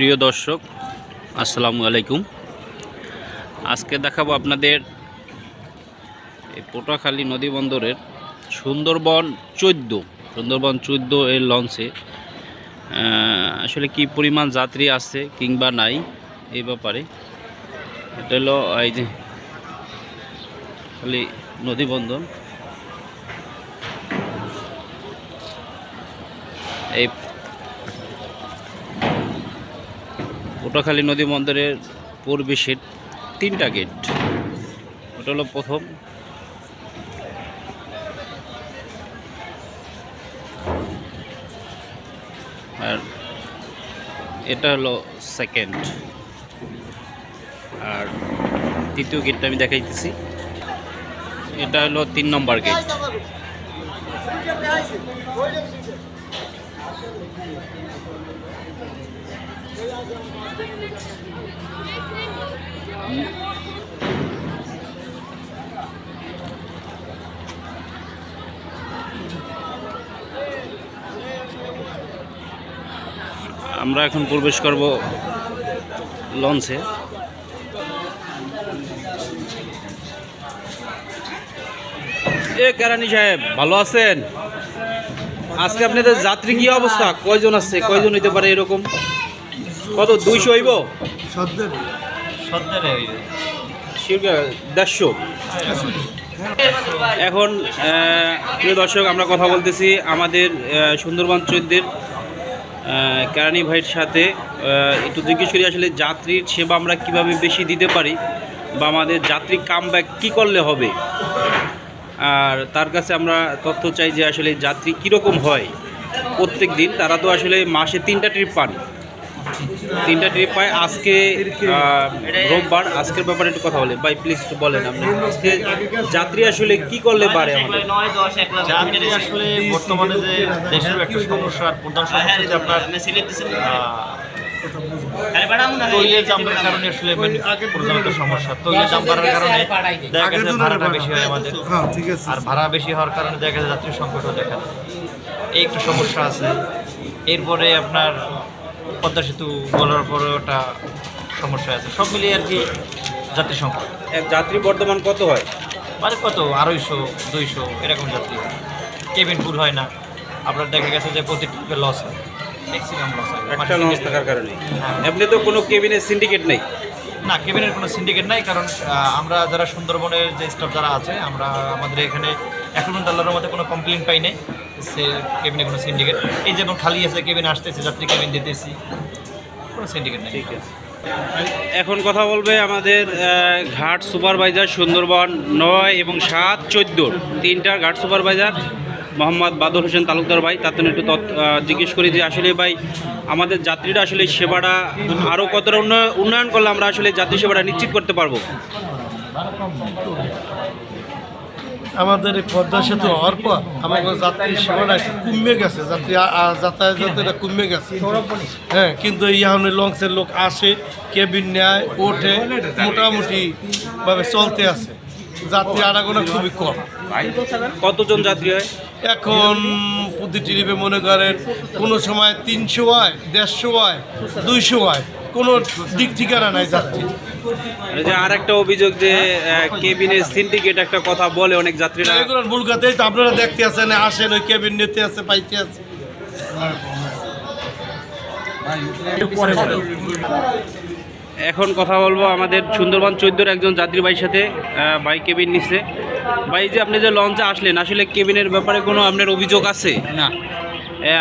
প্রিয় দর্শক, আসসালামু আলাইকুম। আজকে দেখাবো আপনাদের পোটাখালী নদী বন্দরের সুন্দরবন চোদ্দ সুন্দরবন চোদ্দ এর লঞ্চে আসলে কি পরিমাণ যাত্রী আছে কিংবা নাই এই ব্যাপারে। এটা হলো এই যে খালি নদী বন্দর। পটুয়াখালী নদী বন্দরের পূর্বেশের তিনটা গেট। ওটা হলো প্রথম। আর এটা হলো সেকেন্ড আর তৃতীয় গেটটা আমি দেখাইতেছি। এটা হলো তিন নম্বর গেট। আমরা এখন প্রবেশ করব লঞ্চে। এ, কেরানি সাহেব, ভালো আছেন? আজকে আপনাদের যাত্রী কি অবস্থা? কয়জন আছে কয়জন হইতে পারে এরকম? কত? দুইশো হইব? সদ্যের দেড়শো। এখন প্রিয় দর্শক আমরা কথা বলতেছি আমাদের সুন্দরবন চৈদ্যের কেরানি ভাইয়ের সাথে। একটু জিজ্ঞেস করি আসলে যাত্রীর সেবা আমরা কীভাবে বেশি দিতে পারি? বা আমাদের যাত্রী কাম ব্যাক কী করলে হবে? আর তার কাছে আমরা তথ্য চাই যে আসলে যাত্রী কীরকম হয় প্রত্যেক দিন? তারা তো আসলে মাসে তিনটা ট্রিপ পান। তিনটা ট্রিপ পাই আজকে রোববার। আজকের ব্যাপারে একটু কথা বলে। ভাই প্লিজ একটু বলেন আপনি। আজকে যাত্রী আসলে কি করলে পারে আমাদের? যাত্রী আসলে বর্তমানে যে দেশের একটা সমস্যার প্রধান সমস্যা আপনার আহ, তৈলের দাম বাড়ার কারণে আসলে প্রধানত সমস্যা। তৈলের দাম বাড়ার কারণে দেখা গেছে ভাড়াটা বেশি হয় আমাদের। আর ভাড়া বেশি হওয়ার কারণে দেখা গেছে যাত্রী সংকটও দেখা এই একটা সমস্যা আছে। এরপরে আপনার পদ্মা সেতু বলার পরে ওটা সমস্যা আছে। সব মিলিয়ে আর কি যাত্রী এক যাত্রী বর্তমান কত হয়? মানে কত? আড়াইশো দুইশো এরকম যাত্রী কেবিন ফুল হয় না। আপনার দেখা গেছে যে প্রতি ট্রিপে লস হয়। ম্যাক্সিমাম লস হয়। একটা লঞ্চ থাকার কারণে। এমনি তো কোনো কেবিনের সিন্ডিকেট নেই। না কেবিনের কোনো সিন্ডিকেট নাই কারণ আমরা যারা সুন্দরবনের যে স্টাফ যারা আছে আমরা আমাদের এখানে এখন আল্লাহর মধ্যে কোনো কমপ্লেন পাই নাই। কেবিনে কোনো সিন্ডিকেট এই যেমন খালি আছে, কেবিন আসতেছে, যাত্রী কেবিন দিতেছি, কোনো সিন্ডিকেট নেই। ঠিক এখন কথা বলবে আমাদের ঘাট সুপারভাইজার সুন্দরবন নয় এবং সাত চোদ্দোর। তিনটা ঘাট সুপারভাইজার, মোহাম্মদ বাদল হোসেন তালুকদার ভাই, তার জন্য একটু জিজ্ঞেস করি যে আসলে ভাই, আমাদের যাত্রীরা আসলে সেবাটা আরও কতটা উন্নয়ন করলে আমরা আসলে যাত্রী সেবাটা নিশ্চিত করতে পারব? আমাদের এই পদ্মা সেতু হওয়ার পর আমাদের যাত্রী সেবাটা একটু কমে গেছে যাত্রী যাতায়াতটা কমে গেছে। হ্যাঁ কিন্তু এই এখন লঞ্চের লোক আসে কেবিন নেয় ওঠে মোটামুটি ভাবে চলতে আছে। যাত্রী আনাগোনা খুবই কম। কতজন যাত্রী হয়? এখন প্রতি ট্রিপে মনে করেন কোনো সময় তিনশো হয় দেড়শো হয় দুইশো হয় কোনো দিক ঠিকানা নাই যাত্রী যে আর একটা অভিযোগ যে কেবিনের সিন্ডিকেট একটা কথা বলে অনেক যাত্রীরা। এগুলো ভুল কথাই তো আপনারা দেখতে আছেন আসেন ওই কেবিন নিতে আছে পাইতে আছে। এখন কথা বলব আমাদের সুন্দরবন চোদ্দোর একজন যাত্রী ভাইয়ের সাথে ভাই কেবিন নিচ্ছে ভাই যে আপনি যে লঞ্চে আসলেন আসলে কেবিনের ব্যাপারে কোনো আপনার অভিযোগ আছে? না।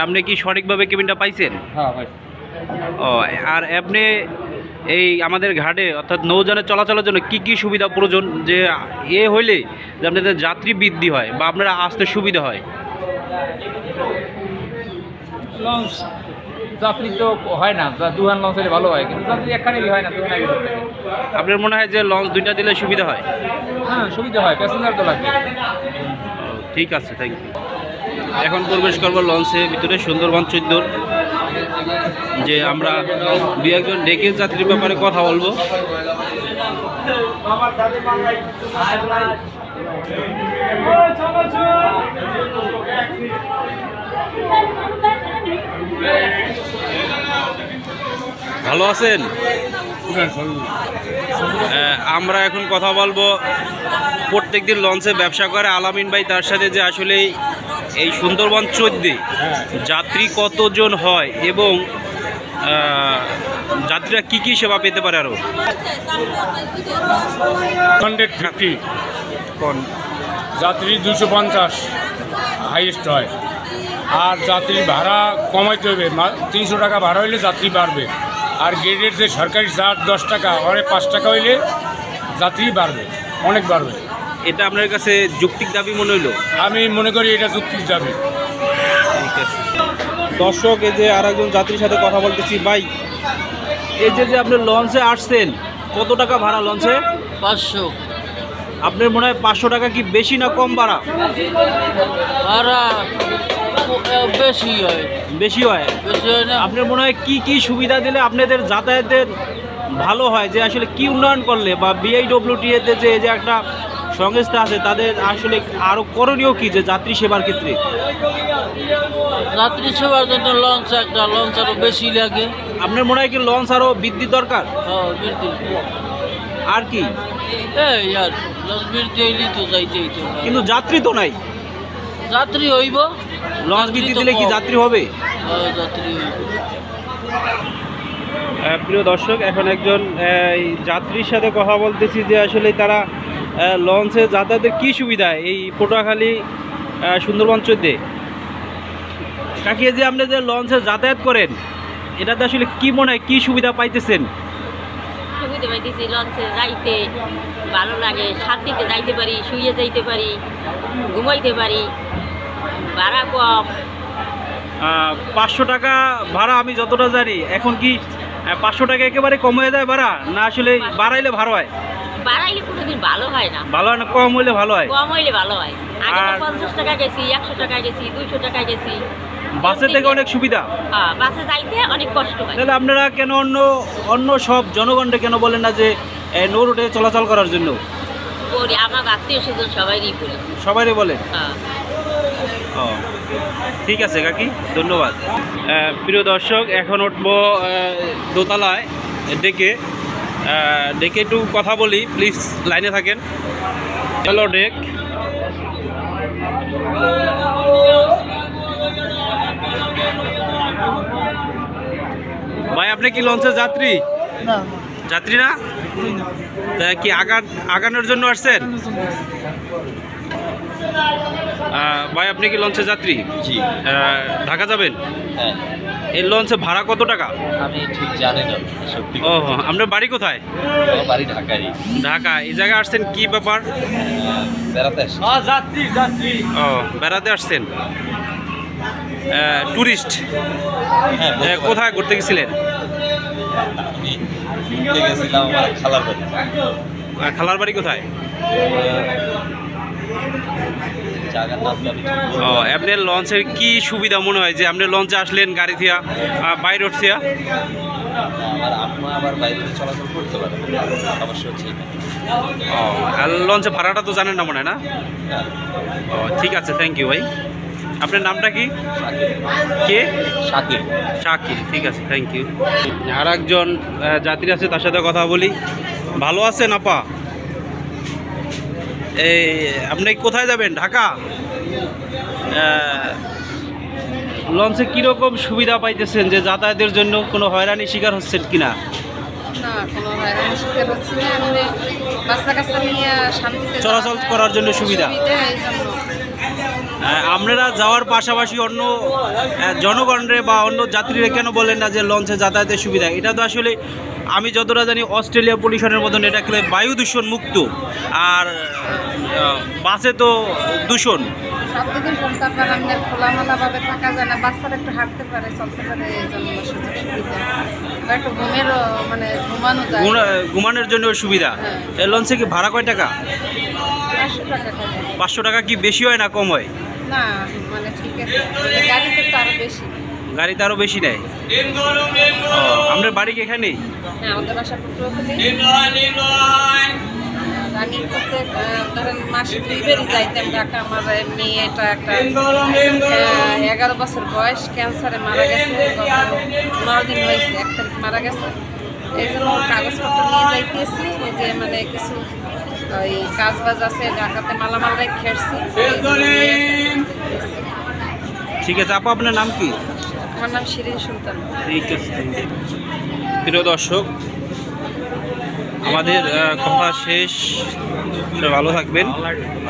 আপনি কি সঠিকভাবে কেবিনটা পাইছেন? হ্যাঁ ও আর আপনি এই আমাদের ঘাটে অর্থাৎ নৌযানে চলাচলের জন্য কি কি সুবিধা প্রয়োজন? যে এ হইলে যে আপনাদের যাত্রী বৃদ্ধি হয় বা আপনারা আসতে সুবিধা হয়? লঞ্চ যাত্রী তো হয় না দুহান লঞ্চ হলে ভালো হয় কিন্তু যাত্রী একখানে হয় না দুহান আপনার মনে হয় যে লঞ্চ দুইটা দিলে সুবিধা হয়? হ্যাঁ সুবিধা হয় প্যাসেঞ্জার তো লাগবে। ঠিক আছে থ্যাংক ইউ এখন প্রবেশ করব লঞ্চে ভিতরে সুন্দরবন চোদ্দোর যে আমরা দু একজন ডেকের যাত্রীর ব্যাপারে কথা বলব। ভালো আছেন? আমরা এখন কথা বলব। প্রত্যেকদিন লঞ্চে ব্যবসা করে। আলামিন ভাই তার সাথে যে আসলে এই সুন্দরবন চোদ্দে যাত্রী কতজন হয় এবং যাত্রীরা কি কি সেবা পেতে পারে আরও? হান্ড্রেড ফিফটি যাত্রী দুশো পঞ্চাশ হাইয়েস্ট হয়। আর যাত্রী ভাড়া কমাইতে হবে। তিনশো টাকা ভাড়া হইলে যাত্রী বাড়বে। আর গেটের যে সরকারি চার্জ দশ টাকা অনেক পাঁচ টাকা হইলে যাত্রী বাড়বে অনেক বাড়বে। এটা আপনার কাছে যৌক্তিক দাবি মনে হইল? আমি মনে করি এটা চুক্তি যাবে দর্শক এই যে আর একজন যাত্রীর সাথে কথা বলতেছি ভাই এই যে যে আপনি লঞ্চে আসছেন কত টাকা ভাড়া লঞ্চে? পাঁচশো। আপনার মনে হয় পাঁচশো টাকা কি বেশি না কম ভাড়া? ভাড়া বেশি হয়। বেশি হয়? বেশি হয় না। আপনার মনে হয় কি কি সুবিধা দিলে আপনাদের যাতায়াতের ভালো হয়? যে আসলে কি উন্নয়ন করলে বা বিআইডব্লিউটিএতে যে এই যে একটা সংস্থা আছে তাদের আসলে আরও করণীয় কি যে যাত্রী সেবার ক্ষেত্রে? যাত্রী সেবার জন্য লঞ্চ একটা লঞ্চ আরও বেশি লাগে। আপনার মনে হয় কি লঞ্চ আরও বৃদ্ধির দরকার? হ্যাঁ, বৃদ্ধি। আর কি? এই আর লঞ্চ বৃদ্ধি হইলে তো যাইতে হইতে কিন্তু যাত্রী তো নাই। যাত্রী হইব। লঞ্চ বৃদ্ধি দিলে কি যাত্রী হবে? যাত্রী প্রিয় দর্শক এখন একজন যাত্রীর সাথে কথা বলতেছি যে আসলে তারা লঞ্চে যাতায়াতের কি সুবিধা এই পটুয়াখালী সুন্দরবন চোদ্দে কাকিয়ে যে আপনি যে লঞ্চে যাতায়াত করেন এটাতে আসলে কি মনে হয় কী সুবিধা পাইতেছেন? সুবিধা পাইতেছি লঞ্চে যাইতে ভালো লাগে শান্তিতে যাইতে পারি শুয়ে যাইতে পারি ঘুমাইতে পারি। ভাড়া কম। পাঁচশো টাকা ভাড়া আমি যতটা জানি। এখন কি পাঁচশো টাকা একেবারে কম হয়ে যায় ভাড়া? না আসলে বাড়াইলে ভালো হয়? বাড়াইলে কোনোদিন ভালো হয় না। ভালো হয় না? কম হইলে ভালো হয়? কম হইলে ভালো হয়। আগে পঞ্চাশ টাকা গেছি একশো টাকা গেছি দুইশো টাকা গেছি। বাসের থেকে অনেক সুবিধা? বাসে যাইতে অনেক কষ্ট হয়। তাহলে আপনারা কেন অন্য অন্য সব জনগণকে কেন বলেন না যে নৌ রুটে চলাচল করার জন্য? আমার আত্মীয় স্বজন সবাইই করি সবাইরে বলেন হ্যাঁ ও ঠিক আছে কাকি ধন্যবাদ। প্রিয় দর্শক এখন উঠবো দোতলায় ডেকে। ডেকে একটু কথা বলি প্লিজ লাইনে থাকেন। হ্যালো ডেক। ভাই আপনি কি লঞ্চের যাত্রী? যাত্রী না? তা কি আগা আগানোর জন্য আসছেন? ভাই আপনি কি লঞ্চে যাত্রী? জি। ঢাকা যাবেন? হ্যাঁ। এই লঞ্চে ভাড়া কত টাকা? আমি ঠিক জানি না সত্যি ও আপনার বাড়ি কোথায়? বাড়ি ঢাকায় ঢাকা। এই জায়গায় আসছেন কি ব্যাপার? বেড়াতে আসি ও বেড়াতে আসছেন। ট্যুরিস্ট হ্যাঁ কোথায় ঘুরতে গেছিলেন? আমি ঘুরতে গেছিলাম আমার খালার বাড়ি। খালার বাড়ি কোথায়? জায়গার নাম ও আপনার লঞ্চের কি সুবিধা মনে হয় যে আপনি লঞ্চে আসলেন গাড়ি থিয়া বাইরে উঠছিয়া আমার আম্মা আবার বাইরে চলাচল করতে পারে সমস্যা হচ্ছে ও আর লঞ্চে ভাড়াটা তো জানেন না মনে হয় না? হ্যাঁ, ও ঠিক আছে থ্যাংক ইউ ভাই। আপনার নামটা কি? কে? শাকির শাকির ঠিক আছে থ্যাংক ইউ আর একজন যাত্রী আছে তার সাথে কথা বলি। ভালো আছেন আপা? এই আপনি কোথায় যাবেন? ঢাকা? লঞ্চে কীরকম সুবিধা পাইতেছেন যে যাতায়াতের জন্য কোনো হয়রানির শিকার হচ্ছেন কিনা? না চলাচল করার জন্য সুবিধা। আপনারা যাওয়ার পাশাপাশি অন্য জনগণরে বা অন্য যাত্রীরা কেন বলেন না যে লঞ্চে যাতায়াতের সুবিধা? এটা তো আসলে আমি যতটা জানি অস্ট্রেলিয়া পলিউশনের মতন এটা খেলে বায়ু দূষণ মুক্ত। আর বাসে তো দূষণ। খোলামেলাভাবে থাকা যায় না বাচ্চারা একটু হাঁটতে পারে চলতে পারে এই জন্য সুবিধা। একটু ঘুমেরও মানে ঘুমানো যায়। ঘুমানোর জন্য সুবিধা। হ্যাঁ। এই লঞ্চে কি ভাড়া কয় টাকা? পাঁচশো টাকা কি বেশি হয় না কম হয়? না মানে ঠিক আছে। গাড়িতে তো আরও বেশি। গাড়িতে আরও বেশি নেয়? আপনার বাড়ি কি এখানেই? হ্যাঁ আমাদের বাসা রানিং করতে ধরেন মাসে দুইবারই যাইতাম ঢাকা। আমার মেয়েটা একটা এগারো বছর বয়স ক্যান্সারে মারা গেছে নয় দিন হয়েছে এক তারিখ মারা গেছে। এই জন্য কাগজপত্র নিয়ে যাইতেছি যে মানে কিছু ওই কাজ বাজ আছে ঢাকাতে মালামাল রেখে খেয়েছি ঠিক আছে আপু আপনার নাম কি? আমার নাম শিরিন সুলতান। ঠিক আছে প্রিয় দর্শক আমাদের কথা শেষ। ভালো থাকবেন।